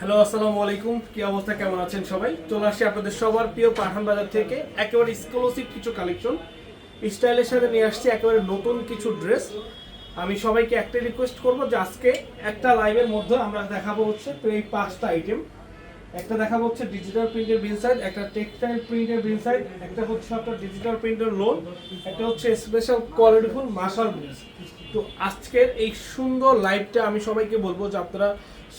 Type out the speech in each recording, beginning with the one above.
Hello, আসসালামু আলাইকুম। কি অবস্থা, কেমন আছেন সবাই? চলে আসি আপনাদের সবার প্রিয় পাঠান বাজার থেকে। একেবারে এক্সক্লুসিভ কিছু কালেকশন স্টাইলের সাথে নিয়ে আসছি একেবারে নতুন কিছু ড্রেস আমি সবাইকে একটাই রিকোয়েস্ট করব যে আজকে একটা লাইভের মধ্যে আমরা দেখাবো হচ্ছে এই পাঁচটা আইটেম একটা দেখাবো হচ্ছে ডিজিটাল প্রিন্টের সাইড একটা টেক্সটাইল প্রিন্টের সাইড একটা হচ্ছে আপনার ডিজিটাল প্রিন্টের লোন একটা হচ্ছে স্পেশাল কোয়ালিটিফুল মার্শাল ব্রিজ তো আজকের এই সুন্দর লাইভটা আমি সবাইকে বলব যে আপনারা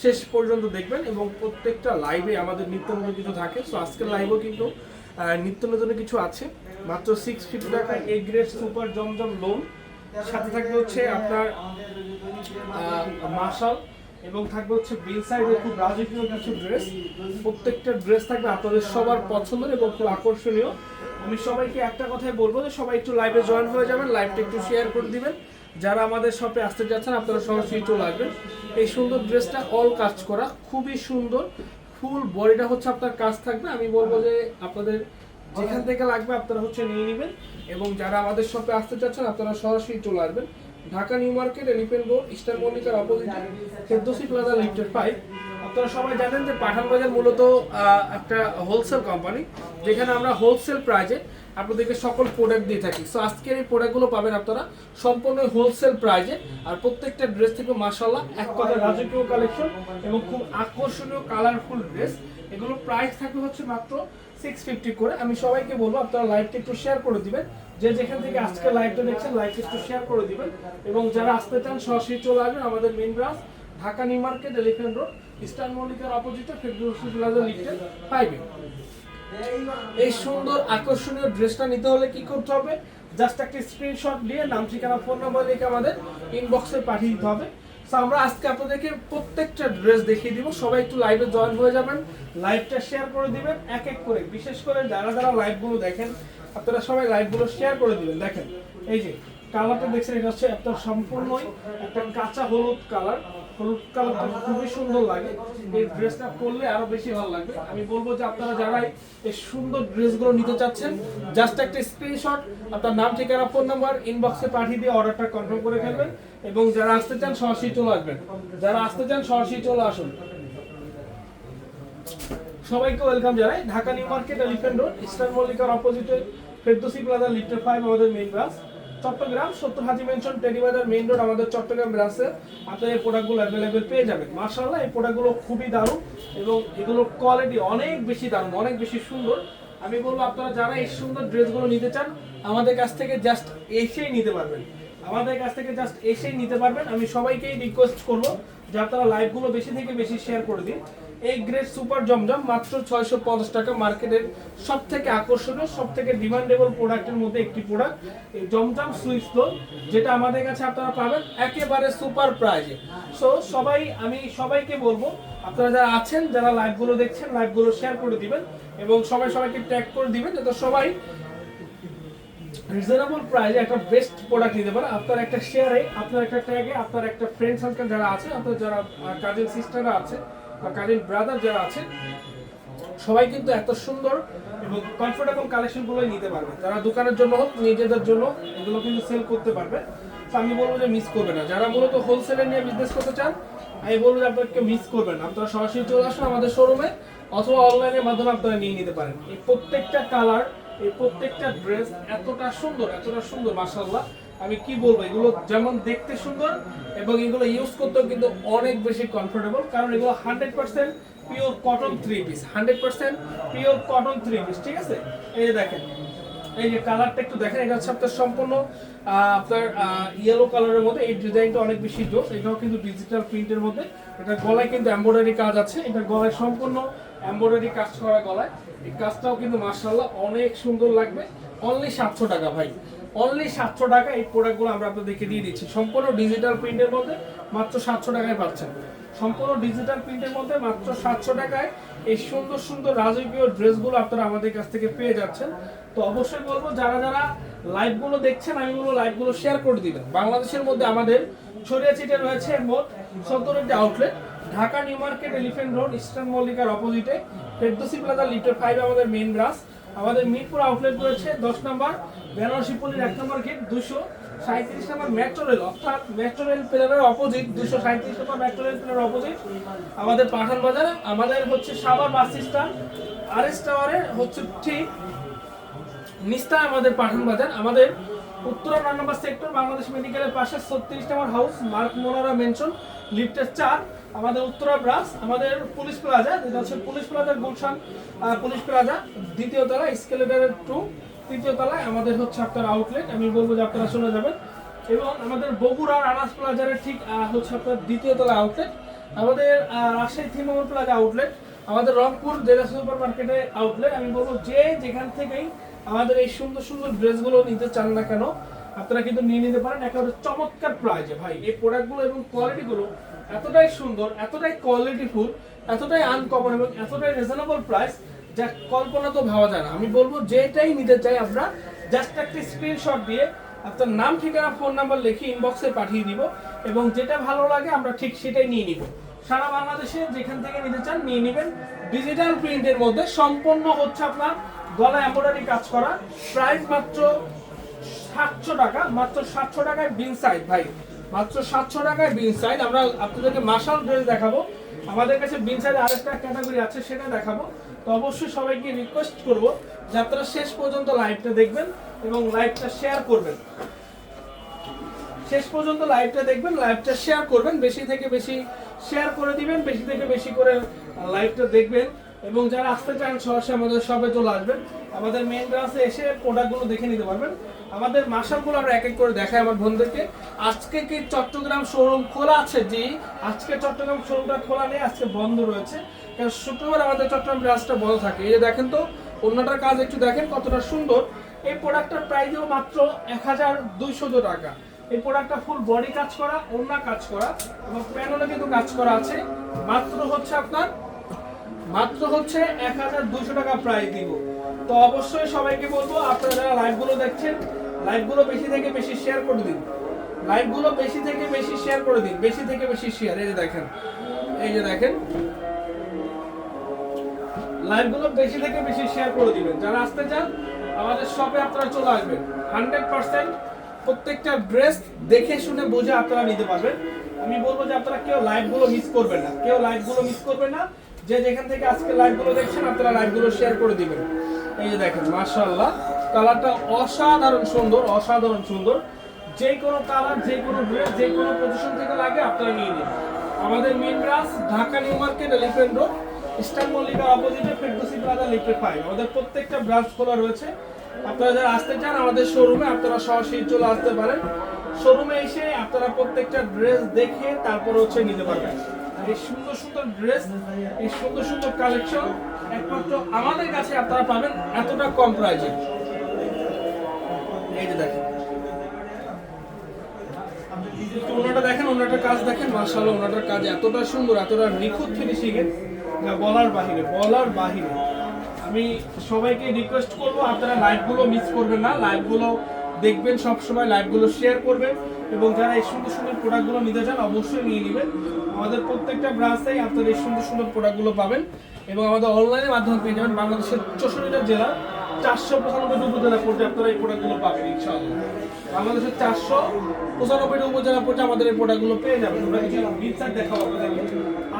শেষ পর্যন্ত দেখবেন এবং প্রত্যেকটা লাইভে আমাদের নিত্য নতুন কিছু থাকে। সো আজকের লাইভও কিন্তু নিত্য নতুন কিছু আছে। মাত্র সিক্স ফিফটি টাকা এ গ্রেড সুপার জমজম লোন সাথে থাকবে হচ্ছে আপনার মার্শাল এবং থাকবে হচ্ছে বিল সাইডে খুব রাজকীয় কিছু ড্রেস প্রত্যেকটা ড্রেস থাকবে আপনাদের সবার পছন্দের এবং খুব আকর্ষণীয়। আমি সবাইকে একটা কথাই বলব যে সবাই একটু লাইভে জয়েন হয়ে যাবেন লাইভটা একটু শেয়ার করে দিবেন। যারা আমাদের শপে আসতে যাচ্ছেন, আপনারা সরাসরি চলে আসবেন। এই সুন্দর ড্রেসটা অল কাজ করা, খুবই সুন্দর। ফুল বডিটা হচ্ছে আপনার কাজ থাকবে। আমি বলব যে আপনাদের যেখান থেকে লাগবে, আপনারা হচ্ছে নিয়ে নেবেন। এবং যারা আমাদের শপে আসতে চাচ্ছেন আপনারা সরাসরি চলে আসবেন। Dhaka New Market Elephant Road Eastern মল্লিকার অপোজিটে ফেরদোসি প্লাজা লিফটেড ফাইভ আপনারা সবাই জানেন যে পাঠান বাজার মূলত একটা হোলসেল কোম্পানি যেখানে আমরা হোলসেল প্রাইজে আপনাদেরকে সকল প্রোডাক্ট দিয়ে থাকি। সো আজকের এই প্রোডাক্টগুলো পাবেন আপনারা সম্পূর্ণ হোলসেল প্রাইজে আর প্রত্যেকটা ড্রেস থেকে মাসাল্লাহ এক কথা রাজকীয় কালেকশন এবং খুব আকর্ষণীয় কালারফুল ড্রেস এগুলো প্রাইস থাকবে হচ্ছে মাত্র সিক্স ফিফটি করে। আমি সবাইকে বলব, আপনারা লাইভটা একটু শেয়ার করে দিবেন। যে যেখান থেকে আজকে লাইভটা দেখছেন লাইভটা একটু শেয়ার করে দিবেন। এবং যারা আসতে চান, সরাসরি চলে আসবেন আমাদের main branch Dhaka New Market Elephant Road Eastern মল্লিকার অপোজিটে ফেব্রুয়ারি প্লাজা লিফটেড ফাইভে এই সুন্দর আকর্ষণীয় ড্রেসটা নিতে হলে কি করতে হবে? জাস্ট একটা স্ক্রিনশট দিয়ে নাম, ঠিকানা ফোন নাম্বার লিখে আমাদের ইনবক্সে পাঠিয়ে দিতে হবে। আমরা আজকে আপনাদেরকে প্রত্যেকটা ড্রেস দেখিয়ে দিব। সবাই একটু লাইভে জয়েন হয়ে যাবেন লাইভটা শেয়ার করে দিবেন, এক এক করে। বিশেষ করে যারা যারা লাইভগুলো দেখেন, আপনারা সবাই লাইভগুলো শেয়ার করে দিবেন। দেখেন, এই যে কালারটা দেখছেন, এটা হচ্ছে একটা সম্পূর্ণই একটা কাঁচা হলুদ কালার হলুদ খুবই সুন্দর লাগে। এই ড্রেসটা পরলে আরও বেশি ভালো লাগবে। আমি বলব যে আপনারা যারা এই সুন্দর ড্রেসগুলো নিতে চাচ্ছেন জাস্ট একটা স্ক্রিনশট আপনার নাম, ঠিকানা ফোন নাম্বার ইনবক্সে পাঠিয়ে দিয়ে অর্ডারটা কনফার্ম করে ফেলবেন এবং যারা আসতে চান, সরাসরি চলে আসবেন। যারা আসতে চান, সরাসরি চলে আসুন। সবাইকে ওয়েলকাম জানাই। Dhaka New Market Elephant Road Eastern মল্লিকার অপোজিটে ফেরদোসি প্লাজা লিফটের ফাইভ আমাদের মেইন ব্রাঞ্চ চট্টগ্রাম, সত্তর Haji Mansion Terribazar Main Road আমাদের চট্টগ্রাম ব্রাঞ্চে আপনি এই প্রোডাক্টগুলো অ্যাভেলেবেল পেয়ে যাবেন। মার্শাল্লাহ এই প্রোডাক্টগুলো খুবই দারুণ এবং এগুলোর কোয়ালিটি অনেক বেশি দারুণ, অনেক বেশি সুন্দর। আমি বলব, আপনারা যারা এই সুন্দর ড্রেসগুলো নিতে চান, আমাদের কাছ থেকে জাস্ট এসেই নিতে পারবেন। আমাদের কাছ থেকে জাস্ট এসেই নিতে পারবেন। আমি সবাইকেই রিকোয়েস্ট করব যে আপনারা লাইভগুলো বেশি থেকে বেশি শেয়ার করে দিন। এই গ্রেড সুপার জমজম, মাত্র ছয়শো পঞ্চাশ টাকা মার্কেটের সব থেকে আকর্ষণীয় সব থেকে ডিমান্ডেবল প্রোডাক্টের মধ্যে একটি প্রোডাক্ট এই জমজম সুইচ ফ্লোর যেটা আমাদের কাছে আপনারা পাবেন একেবারে সুপার প্রাইজে সো সবাই, আমি সবাইকে বলব, আপনারা যারা আছেন, যারা লাইভগুলো দেখছেন লাইভগুলো শেয়ার করে দিবেন এবং সবাই সবাইকে ট্যাগ করে দিবেন, যাতে সবাই রিজনেবল প্রাইসে একটা বেস্ট প্রোডাক্ট নিতে পারে। আপনার একটা শেয়ারে আপনার একটা ট্যাগে আপনার একটা ফ্রেন্ড সার্কেল যারা আছে আপনার যারা কাজিন সিস্টাররা আছে বা ব্রাদার যারা আছেন, সবাই কিন্তু এত সুন্দর এবং কমফোর্টেবল কালেকশনগুলোই নিতে পারবে যারা দোকানের জন্য হোক, নিজেদের জন্য, এগুলো কিন্তু সেল করতে পারবে তো আমি বলব যে মিস করবে না। যারা মূলত হোলসেলে নিয়ে বিজনেস করতে চান, আমি বলব যে আপনাকে মিস করবেন আপনারা সরাসরি চলে আসুন আমাদের শোরুমে অথবা অনলাইনের মাধ্যমে আপনারা নিয়ে নিতে পারেন। এই প্রত্যেকটা কালার এই প্রত্যেকটা ড্রেস এতটা সুন্দর এতটা সুন্দর মাসাল্লাহ আমি কি বলব, এগুলো যেমন দেখতে সুন্দর এবং এগুলো ইউজ করতেও কিন্তু অনেক বেশি কমফোর্টেবল কারণ এগুলো hundred percent pure cotton three piece hundred percent pure cotton three piece ঠিক আছে? এই দেখেন, এই যে কালারটা একটু দেখেন, এটা হচ্ছে আপনার সম্পূর্ণ আপনার ইয়েলো কালারের মধ্যে, এই ডিজাইনটা অনেক বেশি জোস এটাও কিন্তু ডিজিটাল প্রিন্টের মধ্যে, এটা গলায় কিন্তু এমব্রয়ডারি কাজ আছে, এটা গলায় সম্পূর্ণ এমব্রয়ডারি কাজ করা গলায়, এই কাজটাও কিন্তু মার্শাল্লাহ অনেক সুন্দর লাগবে অনলি সাতশো টাকা ভাই। অনলি সাতশো টাকা এই প্রোডাক্টগুলো আমরা আপনাদেরকে দিয়ে দিচ্ছি। সম্পূর্ণ ডিজিটাল প্রিন্টের মধ্যে মাত্র সাতশো টাকায় পাচ্ছেন। সম্পূর্ণ ডিজিটাল প্রিন্টের মধ্যে মাত্র সাতশো টাকায় এই সুন্দর সুন্দর রাজকীয় ড্রেসগুলো আপনারা আমাদের কাছ থেকে পেয়ে যাচ্ছেন। তো অবশ্যই বলব, যারা যারা লাইভগুলো দেখছেন, আমি বলব লাইভগুলো শেয়ার করে দিবেন। বাংলাদেশের মধ্যে আমাদের ছড়িয়ে ছিটে রয়েছে মোট সত্তরটি outlet Dhaka New Market Elephant Road, Eastern মল্লিকার অপোজিটে ফেরদোসি প্লাজা লিটার ফাইভ আমাদের মেন ব্রাঞ্চ আমাদের মিরপুর আউটলেট রয়েছে দশ নম্বর। বেনারসি পল্লীর এক নম্বর গেট, দুশো সাঁত্রিশ নম্বর মেট্রো রেল অর্থাৎ মেট্রো রেল প্লেনের অপোজিট দুশো সাঁত্রিশ নম্বর মেট্রো রেল প্লেনের অপোজিট আমাদের পাঠান বাজারে, আমাদের হচ্ছে সাবার বাস স্ট্যান্ড আর এস হচ্ছে ঠিক নিস্তা আমাদের পাঠান বাজার। আমাদের সেক্টর বাংলাদেশ মেডিকেলের পাশে ছত্রিশ number house mark Monara Mansion লিফটের চার। আমাদের উত্তরা ব্রাঞ্চ আমাদের পুলিশ প্লাজা যেটা হচ্ছে পুলিশ প্লাজার গুলশান পুলিশ প্লাজা দ্বিতীয় তলা স্কেলেটারের টু তৃতীয় তলায় আমাদের হচ্ছে আপনার আউটলেট আমি বলব যে আপনারা শুনে যাবেন। এবং আমাদের বগুড়ার আনাস প্লাজারের ঠিক হচ্ছে আপনার দ্বিতীয় তলা আউটলেট আমাদের রাজশাহী থিমোর প্লাজা আউটলেট আমাদের রংপুর জেলা সুপার মার্কেটে আউটলেট আমি বলব যে যেখান থেকেই আমাদের এই সুন্দর সুন্দর ড্রেসগুলো নিতে চান না কেন, আপনারা কিন্তু নিয়ে নিতে পারেন একেবারে চমৎকার প্রাইজে ভাই, এই প্রোডাক্টগুলো এবং কোয়ালিটিগুলো এতটাই সুন্দর, এতটাই কোয়ালিটিফুল এতটাই আনকমন এবং এতটাই রিজনেবল প্রাইস যা কল্পনা তো ভাবা যায় না। আমি বলব যেটাই নিতে চাই আমরা জাস্ট একটা স্ক্রিনশট দিয়ে আপনার নাম, ঠিকানা ফোন নাম্বার লিখে ইনবক্সে পাঠিয়ে দিব এবং যেটা ভালো লাগে আমরা ঠিক সেটাই নিয়ে নিব। সারা বাংলাদেশে যেখান থেকে নিতে চান নিয়ে নেবেন। ডিজিটাল প্রিন্টের মধ্যে সম্পূর্ণ হচ্ছে আপনার গলা এমব্রয়ডারি কাজ করা। প্রাইস মাত্র সাতশো টাকা, মাত্র সাতশো টাকায় বিন সাইজ ভাই। মাত্র সাতশো টাকায় বিন সাইজ আমরা আপনাদেরকে মার্শাল ড্রেস দেখাবো। আমাদের কাছে বিন সাইজ আরেকটা ক্যাটাগরি আছে, সেটা দেখাবো। তো অবশ্যই সবাইকে রিকোয়েস্ট করব যে আপনারা শেষ পর্যন্ত লাইভটা দেখবেন এবং লাইভটা শেয়ার করবেন। শেষ পর্যন্ত লাইভটা দেখবেন লাইভটা শেয়ার করবেন, বেশি থেকে বেশি শেয়ার করে দিবেন, বেশি থেকে বেশি করে লাইভটা দেখবেন। এবং যারা আসতে চান, সরাসরি আমাদের সবে চলে আসবেন। আমাদের মেন ব্রাঞ্চে এসে প্রোডাক্টগুলো দেখে নিতে পারবেন। আমাদের মাসালগুলো আমরা এক এক করে দেখাই আমার বন্ধুদেরকে আজকে কি চট্টগ্রাম শোরুম খোলা আছে? জি, আজকে চট্টগ্রাম শোরুমটা খোলা নেই, আজকে বন্ধ রয়েছে। কারণ শুক্রবার আমাদের চট্টগ্রাম ব্রাঞ্চটা বন্ধ থাকে। এই যে দেখেন তো, অন্যটার কাজ একটু দেখেন কতটা সুন্দর। এই প্রোডাক্টটার প্রাইসও মাত্র এক হাজার দুইশো টাকা। এই প্রোডাক্টটা ফুল বডি কাজ করা অন্য কাজ করা, এবং প্যানেলে কিন্তু কাজ করা আছে। মাত্র হচ্ছে আপনার মাত্র হচ্ছে এক হাজার দুশো টাকা প্রাইস দিব। তো অবশ্যই সবাইকে বলব, আপনারা যারা লাইভগুলো দেখছেন লাইভগুলো বেশি থেকে বেশি শেয়ার করে দিন। লাইভগুলো বেশি থেকে বেশি শেয়ার করে দিন, বেশি থেকে বেশি শেয়ার এই যে দেখেন, এই যে দেখেন। লাইভগুলো বেশি থেকে বেশি শেয়ার করে দিবেন। যারা আসতে চান, আমাদের শপে আপনারা চলে আসবেন। হান্ড্রেড পার্সেন্ট প্রত্যেকটা ড্রেস দেখে শুনে বুঝে আপনারা নিতে পারবেন। আমি বলব যে আপনারা কেউ লাইভগুলো মিস করবেন না। কেউ লাইভগুলো মিস করবেন না। যে যেখান থেকে আজকে লাইভগুলো দেখছেন, আপনারা লাইভগুলো শেয়ার করে দিবেন। এই যে দেখেন, মাশাআল্লাহ কালারটা অসাধারণ সুন্দর অসাধারণ সুন্দর। যে কোনো কালার যে কোনো ড্রেস যে কোনো পজিশন থেকে লাগে আপনারা নিয়ে নিন। আমাদের main branch Dhaka New Market Elephant Road Eastern মল্লিকার অপোজিটে ফেরদৌসি প্লাজা লিফটে ফাইভ আমাদের প্রত্যেকটা ব্রাঞ্চ খোলা রয়েছে। আপনারা যারা আসতে চান, আমাদের শোরুমে আপনারা সরাসরি চলে আসতে পারেন। শোরুমে এসে আপনারা প্রত্যেকটা ড্রেস দেখে তারপর হচ্ছে নিতে পারবেন। এই সুন্দর সুন্দর ড্রেস এই সুন্দর সুন্দর কালেকশন একমাত্র আমাদের কাছে আপনারা পাবেন এতটা কম প্রাইজে এই যে দেখেন। ওনাটা দেখেন, ওনাটার কাজ দেখেন মার্শাল্লাহ ওনাটার কাজ এতটা সুন্দর, এতটা নিখুঁত ফিনিশিং এর। যা বলার বাহিরে বলার বাহিরে। আমি সবাইকে রিকোয়েস্ট করব, আপনারা লাইভগুলো মিস করবেন না। লাইভগুলো দেখবেন সবসময় লাইভগুলো শেয়ার করবেন। এবং যারা এই সুন্দর সুন্দর প্রোডাক্টগুলো নিতে চান, অবশ্যই নিয়ে নেবেন। আমাদের প্রত্যেকটা ব্রাঞ্চেই আপনারা এই সুন্দর সুন্দর প্রোডাক্টগুলো পাবেন এবং আমাদের অনলাইনের মাধ্যমে পেয়ে যাবেন বাংলাদেশের চৌষট্টিটা জেলা, চারশো পঁচানব্বইটি উপজেলা পর্যায়ে আপনারা এই প্রোডাক্টগুলো পাবেন, ইনশাআল্লাহ। বাংলাদেশের চারশো পঁচানব্বইটি উপজেলা পর্যায়ে আমাদের এই প্রোডাক্টগুলো পেয়ে যাবেন। আমরা কিছু বিল সাইড দেখাবো আপনাদেরকে।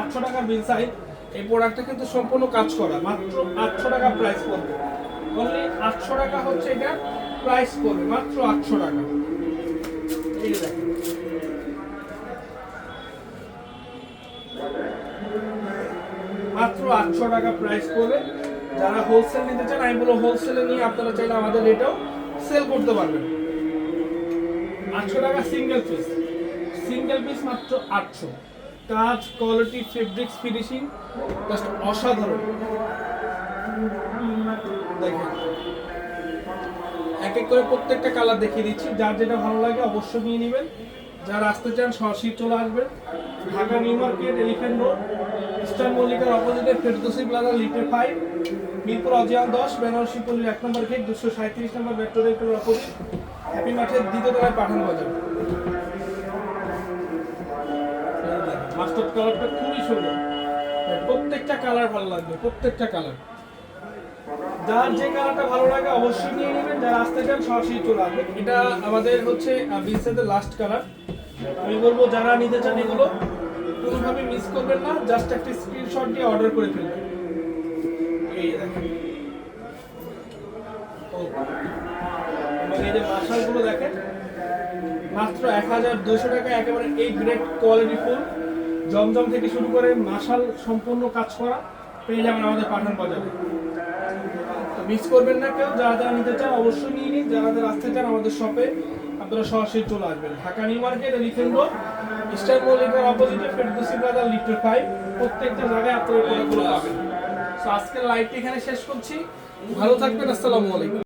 আটশো টাকার বিল সাইড এই প্রোডাক্টটা কিন্তু সম্পূর্ণ কাজ করা, মাত্র আটশো টাকা প্রাইস পড়বে। অনলি আটশো টাকা হচ্ছে এটা প্রাইস পড়বে, মাত্র আটশো টাকা। এই দেখেন মাত্র আটশো টাকা প্রাইস পড়বে। যারা হোলসেল নিতে চান, আমি বলব হোলসেলে নিয়ে আপনারা চাইলে আমাদের এটাও সেল করতে পারবেন। আটশো টাকা সিঙ্গেল পিস সিঙ্গেল পিস মাত্র আটশো। কাজ কোয়ালিটি ফেব্রিক্স ফিনিশিং জাস্ট অসাধারণ। দেখেন। এক এক করে প্রত্যেকটা কালার দেখিয়ে দিচ্ছি। যার যেটা ভালো লাগে অবশ্যই নিয়ে নেবেন। যারা আসতে চান, সরাসরি চলে আসবেন। Dhaka New Market Elephant Road Eastern মল্লিকার অপোজিটে ফেরদৌসি প্লাজা লিটে ফাইভ, মিরপুর অজিয়ান দশ, বেনারসি পল্লীর এক নম্বর গেট দুশো সাঁত্রিশ নম্বর মেট্রো রেলের অপোজিট হ্যাপি মাঠের দ্বিতীয় তলায় পাঠানো বাজার। মাস্টার কালারটা খুবই সুন্দর। প্রত্যেকটা কালার ভালো লাগবে, প্রত্যেকটা কালার যার যে কালারটা ভালো লাগে অবশ্যই নিয়ে নেবেন। যারা আসতে চান, সরাসরি চলে আসবেন। এটা আমাদের হচ্ছে বিনসেটের লাস্ট কালার আমি বলব, যারা নিতে চান এগুলো কোনোভাবে মিস করবেন না জাস্ট একটা স্ক্রিনশট দিয়ে অর্ডার করে ফেলবেন। এই দেখেন। এই যে মার্শালগুলো দেখেন, মাত্র এক হাজার দুশো টাকা, একেবারে এই গ্রেড কোয়ালিটি ফুল। জমজম থেকে শুরু করে মাশাল সম্পূর্ণ কাজ করা, পেয়ে যাবেন আমাদের পাঠান বাজারে। মিস করবেন না কেউ, যারা যারা নিতে চান অবশ্যই নিয়ে নিন, যারা যারা আসতে চান আমাদের শপে আপনারা সরাসরি চলে আসবেন। Dhaka New Market Elephant Road Eastern মল্লিকার অপোজিটে ফেরদৌসি ব্রাদার লিফটের ফাইভ প্রত্যেকটা জায়গায় আপনারা পাবেন আজকের লাইভটি এখানে শেষ করছি। ভালো থাকবেন, আসসালামু আলাইকুম।